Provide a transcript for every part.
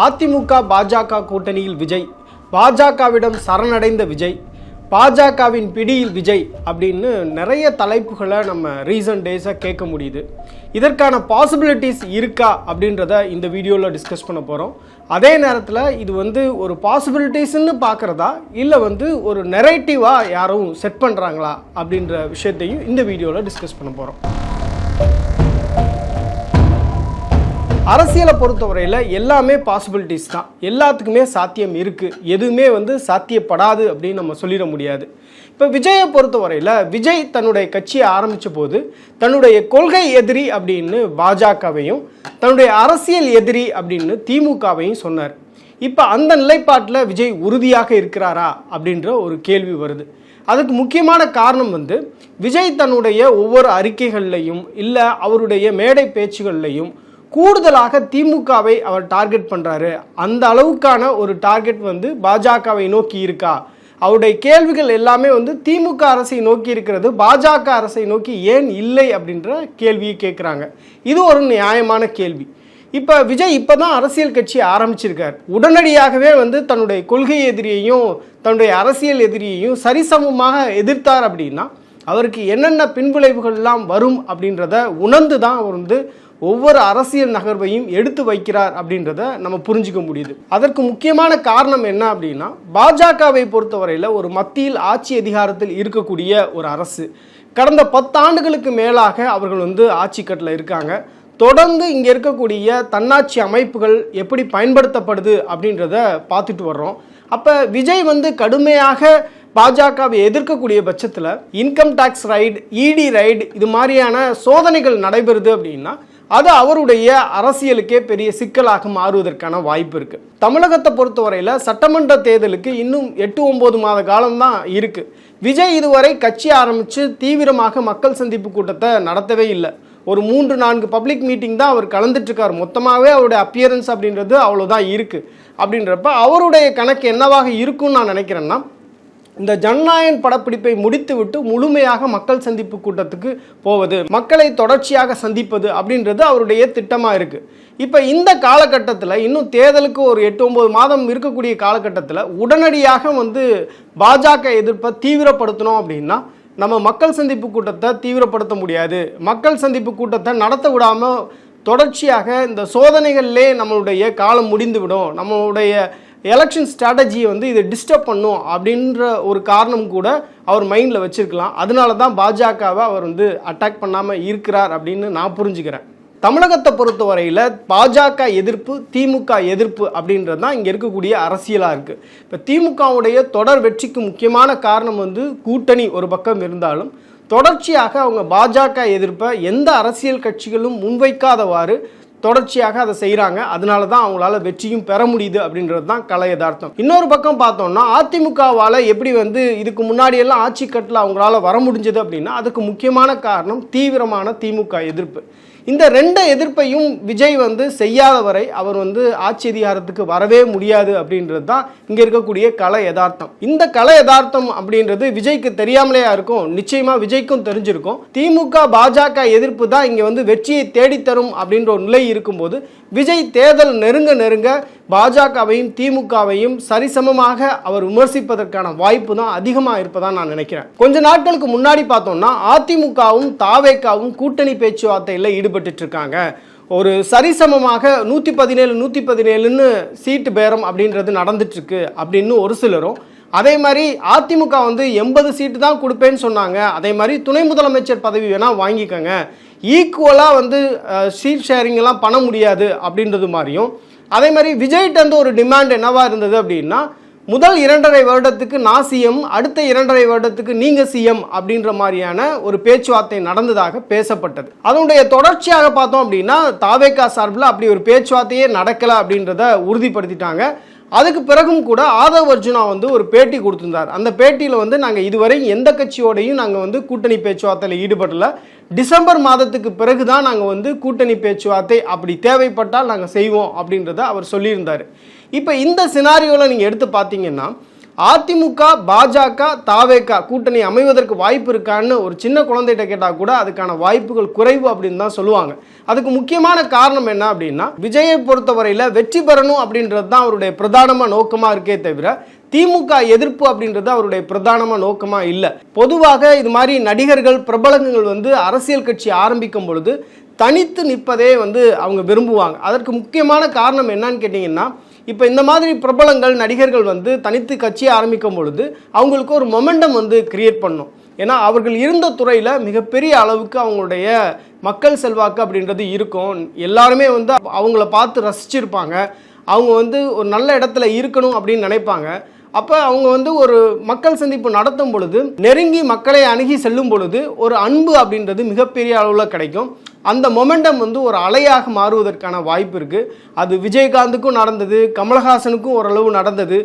அதிமுக பாஜக கூட்டணியில் விஜய். பாஜகவிடம் சரணடைந்த விஜய். பாஜகவின் பிடியில் விஜய் அப்படின்னு நிறைய தலைப்புகளை நம்ம ரீசன்ட் டேஸாக கேட்க முடியுது. இதற்கான பாசிபிலிட்டிஸ் இருக்கா அப்படின்றத இந்த வீடியோவில் டிஸ்கஸ் பண்ண போகிறோம் அதே நேரத்தில் இது வந்து ஒரு பாசிபிலிட்டிஸ்ன்னு பார்க்குறதா? இல்லை வந்து ஒரு நெரேட்டிவாக யாரும் செட் பண்ணுறாங்களா அப்படின்ற விஷயத்தையும் இந்த வீடியோவில் டிஸ்கஸ் பண்ண போகிறோம் அரசியலை பொறுத்தவரையில் எல்லாமே பாசிபிலிட்டிஸ் தான். எல்லாத்துக்குமே சாத்தியம் இருக்குது எதுவுமே வந்து சாத்தியப்படாது அப்படின்னு நம்ம சொல்லிட முடியாது. இப்போ விஜயை பொறுத்தவரையில் விஜய் தன்னுடைய கட்சியை ஆரம்பித்த போது தன்னுடைய கொள்கை எதிரி அப்படின்னு பாஜகவையும் தன்னுடைய அரசியல் எதிரி அப்படின்னு திமுகவையும் சொன்னார். இப்போ அந்த நிலைப்பாட்டில் விஜய் உறுதியாக இருக்கிறாரா அப்படின்ற ஒரு கேள்வி வருது. அதுக்கு முக்கியமான காரணம் வந்து விஜய் தன்னுடைய ஒவ்வொரு அறிக்கைகள்லையும் இல்லை அவருடைய மேடை பேச்சுகள்லையும் கூடுதலாக திமுகவை அவர் டார்கெட் பண்ணுறாரு அந்த அளவுக்கான ஒரு டார்கெட் வந்து பாஜகவை நோக்கி இருக்கா? அவருடைய கேள்விகள் எல்லாமே வந்து திமுக அரசை நோக்கி இருக்கிறது. பாஜக அரசை நோக்கி ஏன் இல்லை அப்படின்ற கேள்வியை கேட்குறாங்க. இது ஒரு நியாயமான கேள்வி. இப்போ விஜய் இப்போ தான் அரசியல் கட்சி ஆரம்பிச்சிருக்கார். உடனடியாகவே வந்து தன்னுடைய கொள்கை எதிரியையும் தன்னுடைய அரசியல் எதிரியையும் சரிசமமாக எதிர்த்தார் அப்படின்னா அவருக்கு என்னென்ன பின்விளைவுகள்லாம் வரும் அப்படின்றத உணர்ந்து தான் அவர் வந்து ஒவ்வொரு அரசியல் நகர்வையும் எடுத்து வைக்கிறார் அப்படின்றத நம்ம புரிஞ்சுக்க முடியுது. அதற்கு முக்கியமான காரணம் என்ன அப்படின்னா பாஜகவை பொறுத்தவரையில் ஒரு மத்தியில் ஆட்சி அதிகாரத்தில் இருக்கக்கூடிய ஒரு அரசு. கடந்த பத்தாண்டுகளுக்கு மேலாக அவர்கள் வந்து ஆட்சி கட்டில் இருக்காங்க. தொடர்ந்து இங்கே இருக்கக்கூடிய தன்னாட்சி அமைப்புகள் எப்படி பயன்படுத்தப்படுது அப்படின்றத பார்த்துட்டு வர்றோம். அப்போ விஜய் வந்து கடுமையாக பாஜகவை எதிர்க்கக்கூடிய பட்சத்தில் income tax raid ED raid இது மாதிரியான சோதனைகள் நடைபெறுது அப்படின்னா அது அவருடைய அரசியலுக்கே பெரிய சிக்கலாக மாறுவதற்கான வாய்ப்பு இருக்கு. தமிழகத்தை பொறுத்தவரையில் சட்டமன்ற தேர்தலுக்கு இன்னும் எட்டு ஒன்பது மாத காலம்தான் இருக்கு. விஜய் இதுவரை கட்சி ஆரம்பித்து தீவிரமாக மக்கள் சந்திப்பு கூட்டத்தை நடத்தவே இல்லை. ஒரு மூன்று நான்கு பப்ளிக் மீட்டிங் தான் அவர் கலந்துட்டுருக்கார் மொத்தமாகவே அவருடைய அப்பியரன்ஸ் அப்படின்றது அவ்வளோதான் இருக்குது அப்படின்றப்ப அவருடைய கணக்கு என்னவாக இருக்கும்னு நான் நினைக்கிறேன்னா இந்த ஜனநாயகன் படப்பிடிப்பை முடித்துவிட்டு முழுமையாக மக்கள் சந்திப்பு கூட்டத்துக்கு போவது மக்களை தொடர்ச்சியாக சந்திப்பது அப்படின்றது அவருடைய திட்டமாக இருக்குது இப்போ இந்த காலகட்டத்தில் இன்னும் தேர்தலுக்கு ஒரு எட்டு ஒம்பது மாதம் இருக்கக்கூடிய காலகட்டத்தில் உடனடியாக வந்து பாஜக எதிர்ப்பை தீவிரப்படுத்தணும் அப்படின்னா நம்ம மக்கள் சந்திப்பு கூட்டத்தை தீவிரப்படுத்த முடியாது. மக்கள் சந்திப்பு கூட்டத்தை நடத்த விடாமல் தொடர்ச்சியாக இந்த சோதனைகள்லே நம்மளுடைய காலம் முடிந்துவிடும். நம்மளுடைய எலெக்ஷன் ஸ்ட்ராட்டஜியை வந்து இதை டிஸ்டர்ப் பண்ணும் அப்படின்ற ஒரு காரணம் கூட அவர் மைண்டில் வச்சுருக்கலாம். அதனால தான் பாஜகவை அவர் வந்து அட்டாக் பண்ணாமல் இருக்கிறார் அப்படின்னு நான் புரிஞ்சுக்கிறேன். தமிழகத்தை பொறுத்தவரையில் பாஜக எதிர்ப்பு திமுக எதிர்ப்பு அப்படின்றது தான் இங்கே இருக்கக்கூடிய அரசியலாக இருக்குது இப்போ திமுகவுடைய தொடர் வெற்றிக்கு முக்கியமான காரணம் வந்து கூட்டணி ஒரு பக்கம் இருந்தாலும் தொடர்ச்சியாக அவங்க பாஜக எதிர்ப்பை எந்த அரசியல் கட்சிகளும் முன்வைக்காதவாறு தொடர்ச்சியாக அதை செய்கிறாங்க அதனால தான் அவங்களால வெற்றியும் பெற முடியுது அப்படின்றது தான் கலை யதார்த்தம். இன்னொரு பக்கம் பார்த்தோம்னா அதிமுகவால் எப்படி வந்து இதுக்கு முன்னாடியெல்லாம் ஆட்சி கட்டில் அவங்களால வர முடிஞ்சது அப்படின்னா அதுக்கு முக்கியமான காரணம் தீவிரமான திமுக எதிர்ப்பு. இந்த ரெண்டு எதிர்ப்பையும் விஜய் வந்து செய்யாத வரை அவர் வந்து ஆட்சி அதிகாரத்துக்கு வரவே முடியாது அப்படின்றது தான் இங்கே இருக்கக்கூடிய கலை யதார்த்தம். இந்த கலை யதார்த்தம் அப்படின்றது விஜய்க்கு தெரியாமலேயா இருக்கும்? நிச்சயமாக விஜய்க்கும் தெரிஞ்சிருக்கும். திமுக பாஜக எதிர்ப்பு தான் இங்கே வந்து வெற்றியை தேடித்தரும் அப்படின்ற ஒரு நிலை இருக்கும்போது விஜய் தேர்தல் நெருங்க நெருங்க பாஜகவையும் திமுகவையும் சரிசமமாக அவர் விமர்சிப்பதற்கான வாய்ப்பு தான் அதிகமாக இருப்பதாக நான் நினைக்கிறேன். கொஞ்ச நாட்களுக்கு முன்னாடி பார்த்தோம்னா அதிமுகவும் தாவேக்காவும் கூட்டணி பேச்சுவார்த்தையில் ஈடுபட்டு இருக்காங்க. ஒரு சரிசமமாக நூற்றி பதினேழு நூற்றி பதினேழுன்னு சீட்டு பேரம் அப்படின்றது நடந்துட்டுருக்கு அப்படின்னு ஒரு சிலரும் அதே மாதிரி அதிமுக வந்து எண்பது சீட்டு தான் கொடுப்பேன்னு சொன்னாங்க. அதே மாதிரி துணை முதலமைச்சர் பதவி வேணால் வாங்கிக்கோங்க. ஈக்குவலாக வந்து சீட் ஷேரிங்கெல்லாம் பண்ண முடியாது அப்படின்றது மாதிரியும் அதே மாதிரி விஜய்கிட்ட வந்து ஒரு டிமாண்ட் என்னவா இருந்தது அப்படின்னா முதல் இரண்டரை வருடத்துக்கு நான் சிஎம் அடுத்த இரண்டரை வருடத்துக்கு நீங்க சிஎம் அப்படின்ற மாதிரியான ஒரு பேச்சுவார்த்தை நடந்ததாக பேசப்பட்டது. அதனுடைய தொடர்ச்சியாக பார்த்தோம் அப்படின்னா தாவேக்கா சார்பில் அப்படி ஒரு பேச்சுவார்த்தையே நடக்கல அப்படின்றத உறுதிப்படுத்திட்டாங்க. அதுக்கு பிறகும் கூட ஆதவ் அர்ஜுனா வந்து ஒரு பேட்டி கொடுத்துருந்தார். அந்த பேட்டியில் வந்து நாங்கள் இதுவரை எந்த கட்சியோடையும் நாங்கள் வந்து கூட்டணி பேச்சுவார்த்தையில் ஈடுபடல. டிசம்பர் மாதத்துக்கு பிறகு தான் நாங்கள் வந்து கூட்டணி பேச்சுவார்த்தை அப்படி தேவைப்பட்டால் நாங்கள் செய்வோம் அப்படின்றத அவர் சொல்லியிருந்தார். இப்போ இந்த சினாரியோவில் நீங்கள் எடுத்து பார்த்தீங்கன்னா அதிமுக பாஜக தாவேகா கூட்டணி அமைவதற்கு வாய்ப்பு இருக்கான்னு ஒரு சின்ன குழந்தைகிட்ட கேட்டால் கூட அதுக்கான வாய்ப்புகள் குறைவு அப்படின்னு தான் சொல்லுவாங்க. அதுக்கு முக்கியமான காரணம் என்ன அப்படின்னா விஜயை பொறுத்தவரையில் வெற்றி பெறணும் அப்படின்றது தான் அவருடைய பிரதானமாக நோக்கமாக இருக்கே தவிர திமுக எதிர்ப்பு அப்படின்றது அவருடைய பிரதானமாக நோக்கமாக இல்லை. பொதுவாக இது மாதிரி நடிகர்கள் பிரபலங்கள் வந்து அரசியல் கட்சி ஆரம்பிக்கும் பொழுது தனித்து நிற்பதே வந்து அவங்க விரும்புவாங்க. அதற்கு முக்கியமான காரணம் என்னன்னு கேட்டிங்கன்னா இப்போ இந்த மாதிரி பிரபலங்கள் நடிகர்கள் வந்து தனித்து கட்சியை ஆரம்பிக்கும் பொழுது அவங்களுக்கு ஒரு மொமெண்டம் வந்து கிரியேட் பண்ணும். ஏன்னா அவர்கள் இருந்த துறையில் மிகப்பெரிய அளவுக்கு அவங்களுடைய மக்கள் செல்வாக்கு அப்படின்றது இருக்கும். எல்லாருமே வந்து அவங்கள பார்த்து ரசிச்சிருப்பாங்க. அவங்க வந்து ஒரு நல்ல இடத்துல இருக்கணும் அப்படின்னு நினைப்பாங்க. அப்போ அவங்க வந்து ஒரு மக்கள் சந்திப்பு நடத்தும் பொழுது நெருங்கி மக்களை அணுகி செல்லும் பொழுது ஒரு அன்பு அப்படின்றது மிகப்பெரிய அளவில் கிடைக்கும். அந்த மொமெண்டம் வந்து ஒரு அலையாக மாறுவதற்கான வாய்ப்பு இருக்குது அது விஜயகாந்துக்கும் நடந்தது கமலஹாசனுக்கும் ஓரளவு நடந்தது.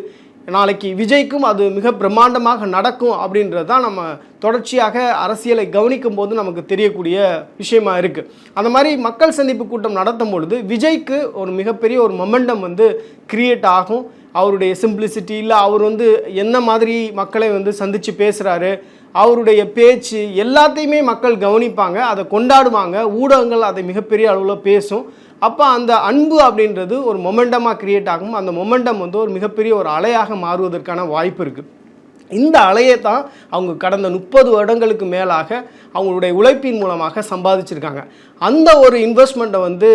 நாளைக்கு விஜய்க்கும் அது மிக பிரம்மாண்டமாக நடக்கும் அப்படின்றது தான் நம்ம தொடர்ச்சியாக அரசியலை கவனிக்கும் போது நமக்கு தெரியக்கூடிய விஷயமா இருக்குது அந்த மாதிரி மக்கள் சந்திப்பு கூட்டம் நடத்தும் பொழுது விஜய்க்கு ஒரு மிகப்பெரிய ஒரு மொமெண்டம் வந்து கிரியேட் ஆகும். அவருடைய சிம்பிளிசிட்டி இல்லை அவர் வந்து என்ன மாதிரி மக்களை வந்து சந்தித்து பேசுகிறாரு அவருடைய பேச்சு எல்லாத்தையுமே மக்கள் கவனிப்பாங்க அதை கொண்டாடுவாங்க ஊடகங்கள் அதை மிகப்பெரிய அளவில் பேசும். அப்போ அந்த அன்பு அப்படின்றது ஒரு மொமெண்டமாக கிரியேட் ஆகும். அந்த மொமெண்டம் வந்து ஒரு மிகப்பெரிய ஒரு அலையாக மாறுவதற்கான வாய்ப்பு இருக்குது இந்த அலையை தான் அவங்க கடந்த முப்பது வருடங்களுக்கு மேலாக அவங்களுடைய உழைப்பின் மூலமாக சம்பாதிச்சிருக்காங்க. அந்த ஒரு இன்வெஸ்ட்மெண்ட்டை வந்து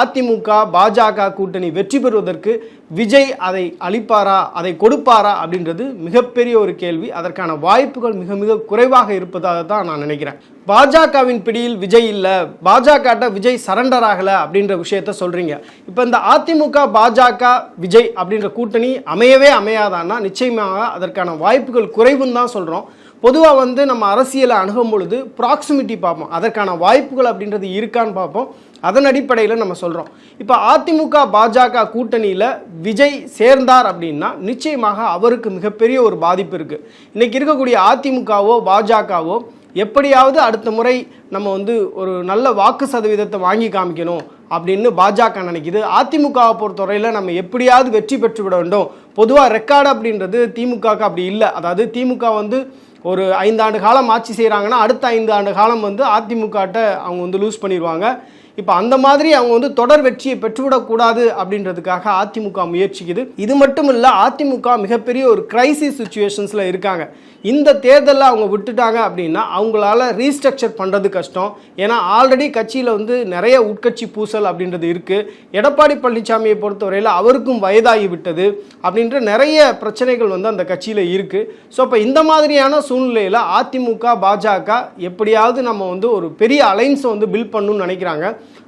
அதிமுக பாஜக கூட்டணி வெற்றி பெறுவதற்கு விஜய் அதை அளிப்பாரா அதை கொடுப்பாரா அப்படின்றது மிகப்பெரிய ஒரு கேள்வி. அதற்கான வாய்ப்புகள் மிக மிக குறைவாக இருப்பதாக தான் நான் நினைக்கிறேன். பாஜகவின் பிடியில் விஜய் இல்லை. பாஜகட்ட விஜய் சரண்டர் ஆகலை அப்படின்ற விஷயத்த சொல்கிறீங்க இப்போ இந்த அதிமுக பாஜக விஜய் அப்படின்ற கூட்டணி அமையவே அமையாதான்னா நிச்சயமாக அதற்கான வாய்ப்புகள் குறைவுன்னு தான் சொல்கிறோம் பொதுவாக வந்து நம்ம அரசியலை அணுகும் பொழுது ப்ராக்சிமிட்டி பார்ப்போம். அதற்கான வாய்ப்புகள் அப்படின்றது இருக்கான்னு பார்ப்போம். அதன் அடிப்படையில் நம்ம சொல்கிறோம் இப்போ அதிமுக பாஜக கூட்டணியில் விஜய் சேர்ந்தார் அப்படின்னா நிச்சயமாக அவருக்கு மிகப்பெரிய ஒரு பாதிப்பு இருக்குது இன்றைக்கி இருக்கக்கூடிய அதிமுகவோ பாஜகவோ எப்படியாவது அடுத்த முறை நம்ம வந்து ஒரு நல்ல வாக்கு சதவீதத்தை வாங்கி காமிக்கணும் அப்படின்னு பாஜக நினைக்குது. அதிமுகவை பொறுத்தவரையில் நம்ம எப்படியாவது வெற்றி பெற்று விட வேண்டும். பொதுவாக ரெக்கார்டு அப்படின்றது திமுகவுக்கு அப்படி இல்லை. அதாவது திமுக வந்து ஒரு ஐந்து ஆண்டு காலம் ஆட்சி செய்கிறாங்கன்னா அடுத்த ஐந்து ஆண்டு காலம் வந்து அதிமுகட்ட அவங்க வந்து லூஸ் பண்ணிடுவாங்க. இப்போ அந்த மாதிரி அவங்க வந்து தொடர் வெற்றியை பெற்றுவிடக்கூடாது அப்படின்றதுக்காக அதிமுக முயற்சிக்குது. இது மட்டும் இல்லை அதிமுக மிகப்பெரிய ஒரு கிரைசிஸ் சுச்சுவேஷன்ஸில் இருக்காங்க. இந்த தேர்தலில் அவங்க விட்டுட்டாங்க அப்படின்னா அவங்களால ரீஸ்ட்ரக்சர் பண்ணுறது கஷ்டம். ஏன்னா ஆல்ரெடி கட்சியில் வந்து நிறைய உட்கட்சி பூசல் அப்படின்றது இருக்குது எடப்பாடி பழனிசாமியை பொறுத்தவரையில் அவருக்கும் வயதாகி விட்டது அப்படின்ற நிறைய பிரச்சனைகள் வந்து அந்த கட்சியில் இருக்குது ஸோ இப்போ இந்த மாதிரியான சூழ்நிலையில் அதிமுக பாஜக எப்படியாவது நம்ம வந்து ஒரு பெரிய அலைன்ஸை வந்து பில்ட் பண்ணணும்னு நினைக்கிறாங்க.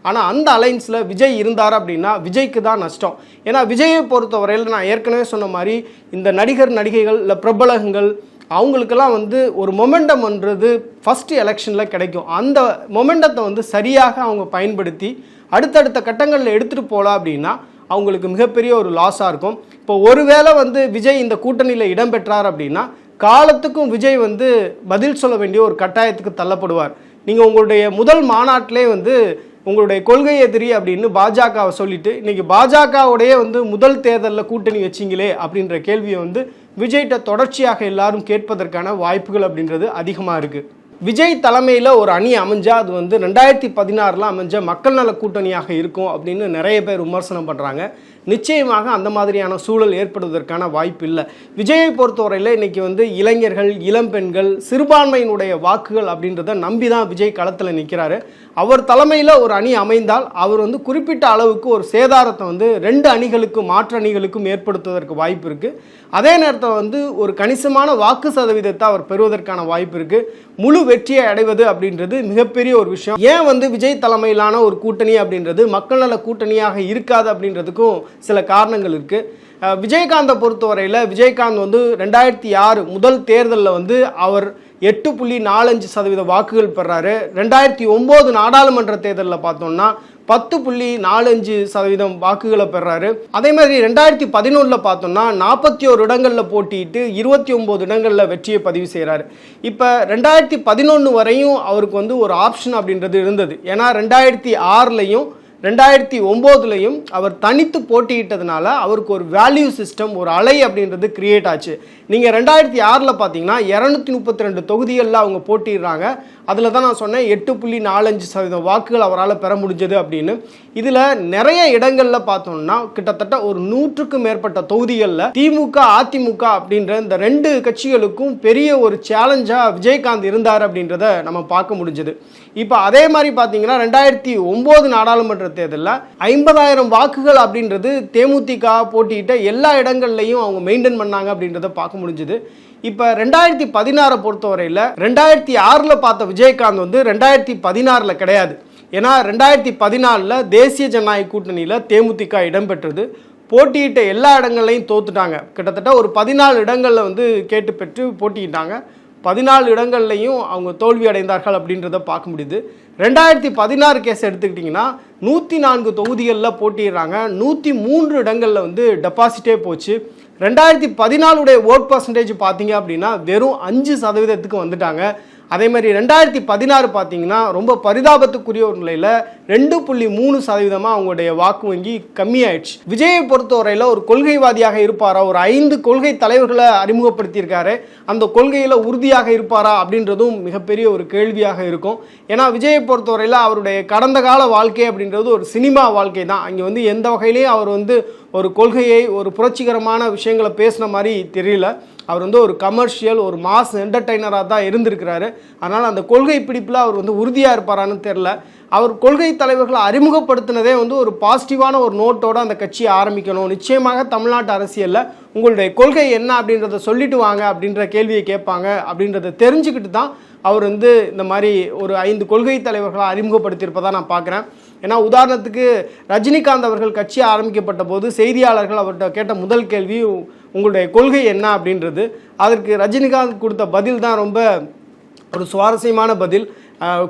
ஆனால் அந்த அலைன்ஸில் விஜய் இருந்தார் அப்படின்னா விஜய்க்கு தான் நஷ்டம். ஏன்னா விஜயை பொறுத்தவரையில் நான் ஏற்கனவே சொன்ன மாதிரி இந்த நடிகர் நடிகைகள் இல்லை பிரபலகங்கள் அவங்களுக்கெல்லாம் வந்து ஒரு மொமெண்டம்ன்றது ஃபஸ்ட்டு எலெக்ஷனில் கிடைக்கும். அந்த மொமெண்டத்தை வந்து சரியாக அவங்க பயன்படுத்தி அடுத்தடுத்த கட்டங்களில் எடுத்துகிட்டு போகலாம் அப்படின்னா அவங்களுக்கு மிகப்பெரிய ஒரு லாஸாக இருக்கும். இப்போ ஒருவேளை வந்து விஜய் இந்த கூட்டணியில் இடம்பெற்றார் அப்படின்னா காலத்துக்கும் விஜய் வந்து பதில் சொல்ல வேண்டிய ஒரு கட்டாயத்துக்கு தள்ளப்படுவார். நீங்கள் உங்களுடைய முதல் மாநாட்டிலே வந்து உங்களுடைய கொள்கை எதிரி அப்படின்னு பாஜகவை சொல்லிட்டு இன்றைக்கி பாஜகவுடைய வந்து முதல் தேர்தலில் கூட்டணி வச்சிங்களே அப்படின்ற கேள்வியை வந்து விஜய்கிட்ட தொடர்ச்சியாக எல்லாரும் கேட்பதற்கான வாய்ப்புகள் அப்படின்றது அதிகமாக இருக்குது விஜய் தலைமையில் ஒரு அணி அமைஞ்சால் அது வந்து ரெண்டாயிரத்தி பதினாறில் அமைஞ்ச மக்கள் நல கூட்டணியாக இருக்கும் அப்படின்னு நிறைய பேர் விமர்சனம் பண்ணுறாங்க நிச்சயமாக அந்த மாதிரியான சூழல் ஏற்படுவதற்கான வாய்ப்பு இல்லை விஜயை பொறுத்தவரையில் இன்றைக்கி வந்து இளைஞர்கள் இளம்பெண்கள் சிறுபான்மையினுடைய வாக்குகள் அப்படின்றத நம்பி தான் விஜய் களத்தில் நிற்கிறாரு அவர் தலைமையில் ஒரு அணி அமைந்தால் அவர் வந்து குறிப்பிட்ட அளவுக்கு ஒரு சேதாரத்தை வந்து ரெண்டு அணிகளுக்கும் மாற்று அணிகளுக்கும் ஏற்படுத்துவதற்கு வாய்ப்பு இருக்குது அதே நேரத்தில் வந்து ஒரு கணிசமான வாக்கு சதவீதத்தை அவர் பெறுவதற்கான வாய்ப்பு இருக்குது முழு வெற்றியை அடைவது அப்படின்றது மிகப்பெரிய ஒரு விஷயம். ஏன் வந்து விஜய் தலைமையிலான ஒரு கூட்டணி அப்படின்றது மக்கள் நல கூட்டணியாக இருக்காது அப்படின்றதுக்கும் சில காரணங்கள் இருக்குது விஜயகாந்தை பொறுத்தவரையில் விஜயகாந்த் வந்து ரெண்டாயிரத்தி ஆறு முதல் தேர்தலில் வந்து அவர் எட்டு புள்ளி நாலஞ்சு சதவீத வாக்குகள் பெறாரு. ரெண்டாயிரத்தி ஒம்பது நாடாளுமன்ற தேர்தலில் பார்த்தோம்னா பத்து புள்ளி நாலஞ்சு சதவீதம் வாக்குகளை பெறாரு. அதே மாதிரி ரெண்டாயிரத்தி பதினொன்றில் பார்த்தோம்னா நாற்பத்தி ஒரு இடங்களில் போட்டியிட்டு இருபத்தி ஒம்பது இடங்களில் வெற்றியை பதிவு செய்கிறாரு இப்போ ரெண்டாயிரத்தி பதினொன்று வரையும் அவருக்கு வந்து ஒரு ஆப்ஷன் அப்படின்றது இருந்தது. ஏன்னா ரெண்டாயிரத்தி ஆறுலையும் ரெண்டாயிரத்தி ஒம்போதுலையும் அவர் தனித்து போட்டியிட்டதுனால அவருக்கு ஒரு வேல்யூ சிஸ்டம் ஒரு அலை அப்படின்றது கிரியேட் ஆச்சு. நீங்கள் ரெண்டாயிரத்தி ஆறில் பார்த்தீங்கன்னா இரநூத்தி முப்பத்தி ரெண்டு தொகுதிகளில் அவங்க போட்டிடுறாங்க அதில் தான் நான் சொன்னேன் எட்டு புள்ளி நாலஞ்சு சதவீதம் வாக்குகள் அவரால் பெற முடிஞ்சது அப்படின்னு. இதில் நிறைய இடங்களில் பார்த்தோம்னா கிட்டத்தட்ட ஒரு நூற்றுக்கும் மேற்பட்ட தொகுதிகளில் திமுக அதிமுக அப்படின்ற இந்த ரெண்டு கட்சிகளுக்கும் பெரிய ஒரு சேலஞ்சாக விஜயகாந்த் இருந்தார் அப்படின்றத நம்ம பார்க்க முடிஞ்சது. இப்போ அதே மாதிரி பார்த்தீங்கன்னா ரெண்டாயிரத்தி ஒம்பது நாடாளுமன்ற தேர்தலில் ஐம்பதாயிரம் வாக்குகள் அப்படின்றது தேமுதிக போட்டியிட்ட எல்லா இடங்கள்லையும் அவங்க மெயின்டைன் பண்ணாங்க அப்படின்றத பார்க்க முடிஞ்சுது. இப்போ ரெண்டாயிரத்தி பதினாறை பொறுத்தவரையில் ரெண்டாயிரத்தி ஆறில் பார்த்த விஜயகாந்த் வந்து ரெண்டாயிரத்தி பதினாறில் கிடையாது. ஏன்னா ரெண்டாயிரத்தி பதினாலில் தேசிய ஜனநாயக கூட்டணியில் தேமுதிக இடம்பெற்றது. போட்டியிட்ட எல்லா இடங்கள்லையும் தோத்துட்டாங்க. கிட்டத்தட்ட ஒரு பதினாலு இடங்களில் வந்து கேட்டு பெற்று போட்டியிட்டாங்க. பதினாலு இடங்கள்லையும் அவங்க தோல்வி அடைந்தார்கள் அப்படின்றத பார்க்க முடியுது. ரெண்டாயிரத்தி பதினாறு கேஸ் எடுத்துக்கிட்டிங்கன்னா நூற்றி நான்கு தொகுதிகளில் போட்டிடுறாங்க நூற்றி மூன்று இடங்களில் வந்து டெபாசிட்டே போச்சு. ரெண்டாயிரத்தி பதினாலுடைய ஓட் பர்சன்டேஜ் பார்த்தீங்க அப்படின்னா வெறும் அஞ்சு சதவீதத்துக்கு வந்துட்டாங்க. அதே மாதிரி ரெண்டாயிரத்தி பதினாறு பார்த்தீங்கன்னா ரொம்ப பரிதாபத்துக்குரிய ஒரு நிலையில் ரெண்டு புள்ளி மூணு சதவீதமாக அவங்களுடைய வாக்கு வங்கி கம்மியாயிடுச்சு. விஜயை பொறுத்தவரையில் ஒரு கொள்கைவாதியாக இருப்பாரா? ஒரு ஐந்து கொள்கை தலைவர்களை அறிமுகப்படுத்தியிருக்காரு. அந்த கொள்கையில் உறுதியாக இருப்பாரா அப்படின்றதும் மிகப்பெரிய ஒரு கேள்வியாக இருக்கும். ஏன்னா விஜயை பொறுத்தவரையில் அவருடைய கடந்த கால வாழ்க்கை அப்படின்றது ஒரு சினிமா வாழ்க்கை தான் அங்கே வந்து எந்த வகையிலையும் அவர் வந்து ஒரு கொள்கையை ஒரு புரட்சிகரமான விஷயங்களை பேசின மாதிரி தெரியல. அவர் வந்து ஒரு கமர்ஷியல் ஒரு மாஸ் என்டர்டைனராக தான் இருந்திருக்கிறாரு. அதனால் அந்த கொள்கை பிடிப்பில் அவர் வந்து உறுதியாக இருப்பாரான்னு தெரில அவர் கொள்கை தலைவர்களை அறிமுகப்படுத்தினதே வந்து ஒரு பாசிட்டிவான ஒரு நோட்டோடு அந்த கட்சியை ஆரம்பிக்கணும். நிச்சயமாக தமிழ்நாட்டு அரசியலில் உங்களுடைய கொள்கை என்ன அப்படின்றத சொல்லிட்டு வாங்க அப்படின்ற கேள்வியை கேட்பாங்க அப்படின்றத தெரிஞ்சுக்கிட்டு தான் அவர் வந்து இந்த மாதிரி ஒரு ஐந்து கொள்கை தலைவர்களை அறிமுகப்படுத்தியிருப்பதாக நான் பார்க்குறேன். ஏன்னா உதாரணத்துக்கு ரஜினிகாந்த் அவர்கள் கட்சி ஆரம்பிக்கப்பட்ட போது செய்தியாளர்கள் அவர்கிட்ட கேட்ட முதல் கேள்வி உங்களுடைய கொள்கை என்ன? அப்படின்றது. அதற்கு ரஜினிகாந்த் கொடுத்த பதில் தான் ரொம்ப ஒரு சுவாரஸ்யமான பதில்.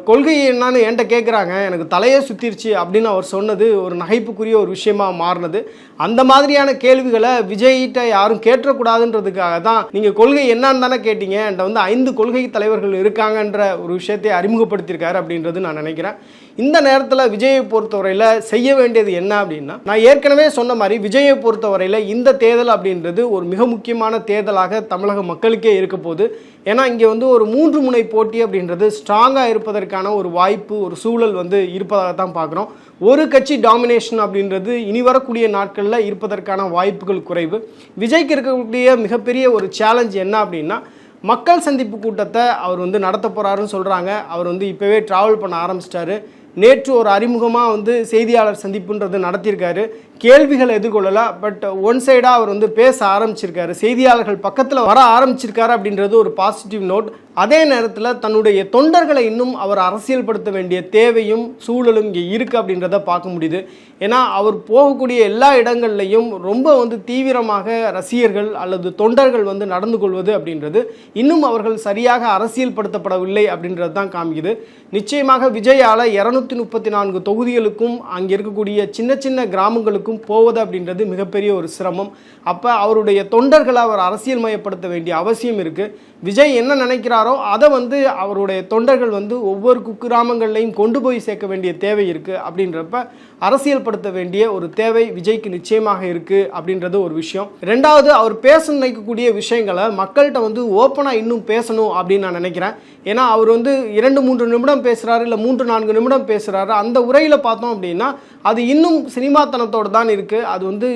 கொள்கை என்னன்னு என்கிட்ட கேட்குறாங்க எனக்கு தலையே சுத்திருச்சு. அப்படின்னு அவர் சொன்னது ஒரு நகைப்புக்குரிய ஒரு விஷயமாக மாறினது. அந்த மாதிரியான கேள்விகளை விஜய்கிட்ட யாரும் கேட்டக்கூடாதுன்றதுக்காக தான் நீங்கள் கொள்கை என்னன்னு தானே கேட்டீங்க. என்கிட்ட வந்து ஐந்து கொள்கை தலைவர்கள் இருக்காங்கன்ற ஒரு விஷயத்தை அறிமுகப்படுத்தியிருக்காரு அப்படின்றது நான் நினைக்கிறேன். இந்த நேரத்தில் விஜயை பொறுத்தவரையில் செய்ய வேண்டியது என்ன அப்படின்னா நான் ஏற்கனவே சொன்ன மாதிரி விஜயை பொறுத்தவரையில் இந்த தேர்தல் அப்படின்றது ஒரு மிக முக்கியமான தேர்தலாக தமிழக மக்களுக்கே இருக்க போகுது. ஏன்னா இங்கே வந்து ஒரு மூன்று முனை போட்டி அப்படின்றது ஸ்ட்ராங்காக இருப்பதற்கான ஒரு வாய்ப்பு ஒரு சூழல் வந்து இருப்பதாக தான் பார்க்குறோம். ஒரு கட்சி டாமினேஷன் அப்படின்றது இனி வரக்கூடிய நாட்களில் இருப்பதற்கான வாய்ப்புகள் குறைவு. விஜய்க்கு இருக்கக்கூடிய மிகப்பெரிய ஒரு சேலஞ்ச் என்ன அப்படின்னா மக்கள் சந்திப்பு கூட்டத்தை அவர் வந்து நடத்த போகிறாருன்னு சொல்கிறாங்க அவர் வந்து இப்போவே ட்ராவல் பண்ண ஆரம்பிச்சிட்டாரு. நேற்று ஒரு அறிமுகமாக வந்து செய்தியாளர் சந்திப்புன்றது நடத்தியிருக்காரு. கேள்விகள் எதிர்கொள்ளலை பட் ஒன் சைடாக அவர் வந்து பேச ஆரம்பிச்சிருக்காரு. செய்தியாளர்கள் பக்கத்தில் வர ஆரம்பிச்சிருக்காரு அப்படின்றது ஒரு பாசிட்டிவ் நோட் அதே நேரத்தில் தன்னுடைய தொண்டர்களை இன்னும் அவர் அரசியல்படுத்த வேண்டிய தேவையும் சூழலும் இங்கே இருக்குது அப்படின்றத பார்க்க முடியுது. ஏன்னா அவர் போகக்கூடிய எல்லா இடங்கள்லையும் ரொம்ப வந்து தீவிரமாக ரசிகர்கள் அல்லது தொண்டர்கள் வந்து நடந்து கொள்வது அப்படின்றது இன்னும் அவர்கள் சரியாக அரசியல்படுத்தப்படவில்லை அப்படின்றது தான் காமிக்குது. நிச்சயமாக விஜயால் இரநூத்தி முப்பத்தி நான்கு தொகுதிகளுக்கும் அங்கே இருக்கக்கூடிய சின்ன சின்ன கிராமங்களுக்கும் போவது அப்படின்றது மிகப்பெரிய ஒரு சிரமம். அப்போ அவருடைய தொண்டர்களை அவர் அரசியல் மயப்படுத்த வேண்டிய அவசியம் இருக்குது விஜய் என்ன நினைக்கிறாரோ அதை வந்து அவருடைய தொண்டர்கள் வந்து ஒவ்வொரு குக்கிராமங்கள்லையும் கொண்டு போய் சேர்க்க வேண்டிய தேவை இருக்குது அப்படின்றப்ப அரசியல்படுத்த வேண்டிய ஒரு தேவை விஜய்க்கு நிச்சயமாக இருக்குது அப்படின்றது ஒரு விஷயம். ரெண்டாவது அவர் பேச நினைக்கக்கூடிய விஷயங்களை மக்கள்கிட்ட வந்து ஓப்பனாக இன்னும் பேசணும் அப்படின்னு நான் நினைக்கிறேன். ஏன்னா அவர் வந்து இரண்டு மூன்று நிமிடம் பேசுகிறாரு இல்லை மூன்று நான்கு நிமிடம் பேசுகிறாரு அந்த உரையில் பார்த்தோம் அப்படின்னா அது இன்னும் சினிமாத்தனத்தோடு தான் இருக்குது அது வந்து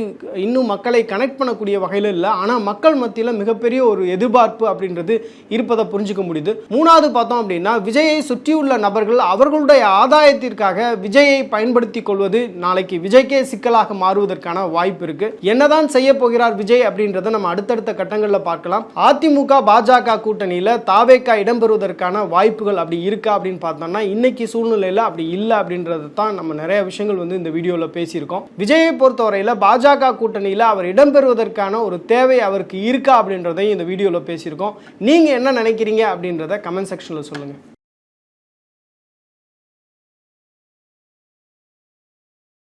இன்னும் மக்களை கனெக்ட் பண்ணக்கூடிய வகையில் இல்லை. ஆனால் மக்கள் மத்தியில் மிகப்பெரிய ஒரு எதிர்பார்ப்பு அப்படின்றது இருப்பதை புரிஞ்சுக்க முடியுது. மூணாவது பார்த்தோம் அப்படின்னா விஜயை சுற்றியுள்ள நபர்கள் அவர்களுடைய ஆதாயத்திற்காக விஜயை பயன்படுத்தி கொள்வது நாளைக்கு விஜய்க்கே சிக்கலாக மாறுவதற்கான வாய்ப்பு இருக்கு. என்னதான் செய்ய போகிறார் விஜய் அப்படின்றத நம்ம அடுத்தடுத்த கட்டங்களில் பார்க்கலாம். அதிமுக பாஜக கூட்டணியில் தாவேக்கா இடம்பெறுவதற்கான வாய்ப்புகள் அப்படி இருக்கா அப்படின்னு பார்த்தோம்னா இன்னைக்கு சூழ்நிலையில் அப்படி இல்லை அப்படின்றது தான் நம்ம நிறைய விஷயங்கள் வந்து இந்த வீடியோவில் பேசியிருக்கோம். விஜயை பொறுத்தவரையில் பாஜக கூட்டணியில் அவர் இடம்பெறுவதற்கான ஒரு தேவை அவருக்கு இருக்கா அப்படின்றதையும் இந்த வீடியோவில் பேசியிருக்கோம். நீங்கள் என்ன நினைக்கிறீங்க அப்படின்றத கமெண்ட் செக்ஷனில் சொல்லுங்கள்